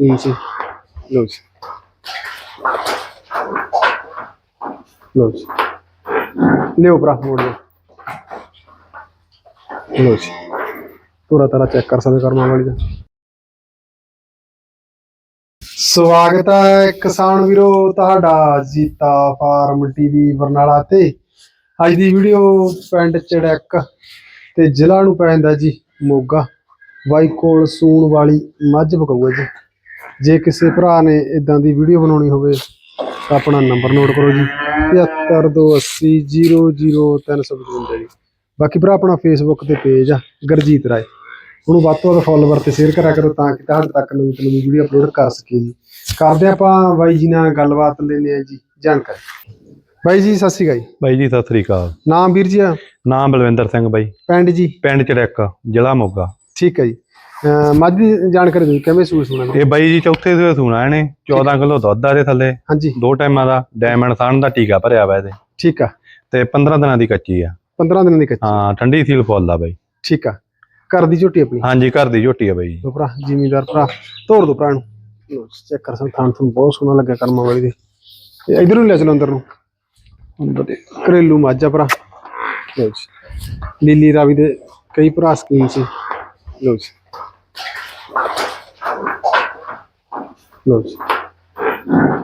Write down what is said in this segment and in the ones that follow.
Inch ਲੋ ਜੀ ਲੋ ਜੀ ਲਿਓ ਭਰਾ ਮੋੜ ਲਿਓ ਲੋ ਜੀ ਪੂਰਾ ਤਰ੍ਹਾਂ ਚੈੱਕ ਕਰ ਸਕਦੇ ਕਰਮਾਂ ਵਾਲੀ ਦਾ ਸਵਾਗਤ ਹੈ ਕਿਸਾਨ ਵੀਰੋ, ਤੁਹਾਡਾ ਜੀਤਾ ਫਾਰਮ ਟੀਵੀ ਬਰਨਾਲਾ ਤੇ। ਅੱਜ ਦੀ ਵੀਡੀਓ ਪਿੰਡ ਚੜੈਕ ਤੇ ਜ਼ਿਲ੍ਹਾ ਨੂੰ ਪੈਂਦਾ ਜੀ ਮੋਗਾ। ਬਾਈ ਕੋਲ ਸੂਣ ਵਾਲੀ ਮੱਝ ਬਕਾਊਗਾ ਜੀ। ਜੇ ਕਿਸੇ ਭਰਾ ਨੇ ਇਦਾਂ ਦੀ ਵੀਡੀਓ ਬਣਾਉਣੀ ਹੋਵੇ ਤਾਂ ਆਪਣਾ ਨੰਬਰ ਨੋਟ ਕਰੋ ਜੀ। 7528000355 ਜੀ। ਬਾਕੀ ਭਰਾ ਆਪਣਾ ਫੇਸਬੁੱਕ ਤੇ ਪੇਜ ਆ ਗਰਜੀਤ ਰਾਏ। ਉਹਨੂੰ ਵੱਧ ਤੋਂ ਵੱਧ ਫੋਲੋਵਰ ਤੇ ਸ਼ੇਅਰ ਕਰਿਆ ਕਰੋ ਤਾਂ ਕਿ ਤੁਹਾਡੇ ਤੱਕ ਨਵੀਂ ਤੋਂ ਨਵੀਂ ਵੀਡੀਓ ਅਪਲੋਡ ਕਰ ਸਕੀਏ ਜੀ। ਕਰਦੇ ਆਪਾਂ ਬਾਈ ਜੀ ਨਾਲ ਗੱਲਬਾਤ ਲੈਂਦੇ ਆ ਜੀ ਜਾਣਕਾਰੀ। ਬਾਈ ਜੀ ਸਤਿ ਸ਼੍ਰੀ ਅਕਾਲ ਬਾਈ ਜੀ ਸਤਿ ਸ੍ਰੀ ਅਕਾਲ। ਨਾਮ ਵੀਰ ਜੀ ਆ? ਨਾਮ ਬਲਵਿੰਦਰ ਸਿੰਘ ਬਾਈ। ਪਿੰਡ ਜੀ? ਪਿੰਡ ਚੜੈਕ ਜ਼ਿਲ੍ਹਾ ਮੋਗਾ। ਠੀਕ ਹੈ ਜੀ। ਅਹ ਮੱਝ ਦੀ ਜਾਣਕਾਰੀ ਦਿਓ ਕਿਵੇਂ ਸੂਈ ਸੁਣਾ ਇਹ ਬਾਈ ਜੀ ਚੌਥੇ ਸੂਏ ਸੂਣਾ ਇਹਨੇ 14 ਕਿਲੋ ਦੁੱਧ ਆ ਦੇ ਥੱਲੇ। ਹਾਂਜੀ। ਦੋ ਟਾਈਮਾਂ ਦਾ ਡਾਇਮੰਡ ਸਨ ਦਾ ਟੀਕਾ ਭਰਿਆ ਵਾ ਇਹਦੇ। ਠੀਕ ਆ। ਤੇ 15 ਦਿਨਾਂ ਦੀ ਕੱਚੀ ਆ। 15 ਦਿਨਾਂ ਦੀ ਕੱਚੀ। ਹਾਂ ਠੰਡੀ ਸੀਲ ਫੁੱਲ ਦਾ ਬਾਈ। ਠੀਕ ਆ। ਘਰ ਦੀ ਝੋਟੀ ਆਪਣੀ? ਹਾਂਜੀ ਘਰ ਦੀ ਝੋਟੀ ਆ ਬਾਈ ਜੀ। ਭਰਾ ਜ਼ਿਮੀਦਾਰ ਭਰਾ ਤੋੜ ਦੋ ਭਰਾ ਨੂੰ ਚੈੱਕ ਕਰ ਸਕ ਥਾਂ ਤੁਹਾਨੂੰ ਬਹੁਤ ਸੋਹਣਾ ਲੱਗਿਆ ਕਰਮਾਂ ਵਾਲੀ ਦੇ। ਤੇ ਇਧਰ ਨੂੰ ਲੈ ਚਲੋ ਅੰਦਰ ਨੂੰ। ਅੰਦਰ ਦੇ ਘਰੇਲੂ ਮਾਝਾ ਭਰਾ। ਜੀ ਲੀਲੀ ਰਾਵੀ ਦੇ ਕਈ ਭਰਾ ਸਕੀਮ ਸੀ ਲੋ ਜੀ। ਲੋ ਜੀ।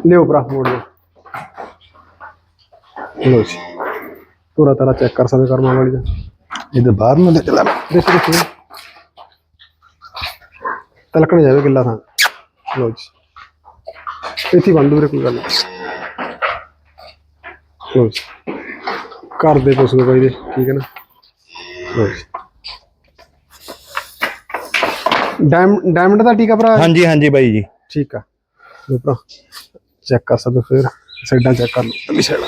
ਲਿਓ ਭਰਾ ਮੋੜ ਲਿਓ ਲੋ ਜੀ। ਪੂਰਾ ਤਰ੍ਹਾਂ ਚੈੱਕ ਕਰ ਸਕਦੇ ਕਰਮਾਂ ਵਾਲੀ ਦਾ। ਇਹਦੇ ਬਾਹਰ ਨੂੰ ਲੈ ਚਲਾ ਦੇਖੋ ਦੇਖੋ ਤਲਕਣ ਜਾਵੇ ਗਿੱਲਾ ਥਾਂ। ਲੋ ਜੀ। ਇੱਥੇ ਬੰਦ ਵੀਰੇ ਕੋਈ ਗੱਲ ਨਹੀਂ। ਲੋ ਜੀ। ਕਰ ਦੇ ਕੁਛ ਬਾਈ ਦੇ ਠੀਕ ਹੈ ਨਾ? ਲੋ ਜੀ। ਡਾਇਮ- ਡਾਇਮੰਡ ਦਾ ਟੀਕਾ ਭਰਾ? ਹਾਂਜੀ ਹਾਂਜੀ ਬਾਈ ਜੀ। ਠੀਕ ਆ। ਲੋ ਭਰਾ ਚੈੱਕ ਕਰ ਸਕਦੇ ਹੋ ਫਿਰ। ਸਾਈਡਾਂ ਚੈੱਕ ਕਰ ਲਓ ਅਗਲੀ ਸਾਈਡ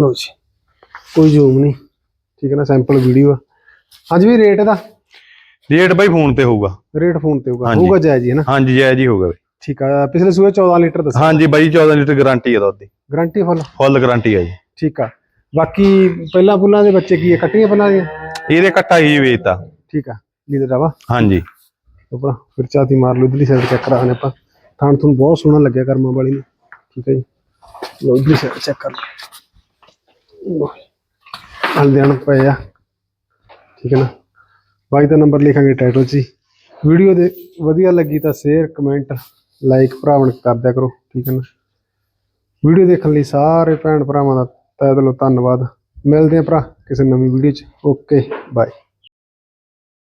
ਲੋ ਜੀ ਕੋਈ ਜ਼ੂਮ ਨਹੀਂ। ਠੀਕ ਹੈ ਨਾ ਸੈਂਪਲ ਵੀਡੀਓ ਆ। ਹਾਂਜੀ ਵੀ ਰੇਟ ਇਹਦਾ? ਰੇਟ ਬਾਈ ਫੋਨ ਤੇ ਹੋਊਗਾ। ਰੇਟ ਫੋਨ ਤੇ ਹੋਊਗਾ। ਹੋਊਗਾ ਜਾਇਜ਼ ਹੀ ਹੈ ਨਾ? ਹਾਂਜੀ ਜੈ ਜੀ ਹੋਊਗਾ ਬਾਈ। ਠੀਕ ਆ ਪਿਛਲੇ ਸੂਏ 14 ਲੀਟਰ ਦੱਸਿਆ। ਹਾਂਜੀ ਬਾਈ 14 ਲੀਟਰ ਗਾਰੰਟੀ ਆ ਦੁੱਧ ਦੀ ਗਾਰੰਟੀ ਫੁੱਲ ਫੁੱਲ ਗਾਰੰਟੀ ਆ ਜੀ। ਠੀਕ ਆ। ਬਾਕੀ ਪਹਿਲਾਂ ਫੁੱਲਾਂ ਦੇ ਬੱਚੇ ਕੀ ਆ? ਕੱਟੀਆਂ ਪਹਿਲਾਂ ਦੀਆਂ? ਇਹਦੇ ਕੱਟਾ ਹੀ ਵੇਚਤਾ। ਠੀਕ ਆ। ਲੀਡਰ ਆਵਾ ਹਾਂਜੀ। ਉਪਰ ਫਿਰ ਚਾਤੀ ਮਾਰ ਲਓ ਇਧਰਲੀ ਸਾਈਡ ਚੈੱਕ ਕਰਾਣੇ ਆਪਾਂ। ਥਾਣ ਤੁਹਾਨੂੰ ਬਹੁਤ ਸੋਹਣਾ ਲੱਗਿਆ ਕਰਮਾਂ ਵਾਲੀ ਨੂੰ। ਠੀਕ ਹੈ ਜੀ। ਲੋ ਇਧਰਲੀ ਸਾਈਡ ਚੈੱਕ ਕਰ ਲਓ। ਹਲਦਿਆਣ ਪਏ ਆ। ਠੀਕ ਹੈ ਨਾ। ਬਾਈ ਦਾ ਨੰਬਰ ਲਿਖਾਂਗੇ ਟਾਈਟਲ 'ਚ ਹੀ। ਵੀਡੀਓ ਦੇ ਵਧੀਆ ਲੱਗੀ ਤਾਂ ਸ਼ੇਅਰ ਕਮੈਂਟ ਲਾਈਕ ਭਰਾਵਣ ਕਰ ਦਿਆ ਕਰੋ। ਠੀਕ ਹੈ ਨਾ। ਵੀਡੀਓ ਦੇਖਣ ਲਈ ਸਾਰੇ ਭੈਣ ਭਰਾਵਾਂ ਦਾ ਤਹਿ ਦਿਲੋਂ ਧੰਨਵਾਦ। ਮਿਲਦੇ ਆ ਭਰਾ ਕਿਸੇ ਨਵੀਂ ਵੀਡੀਓ 'ਚ। Okay bye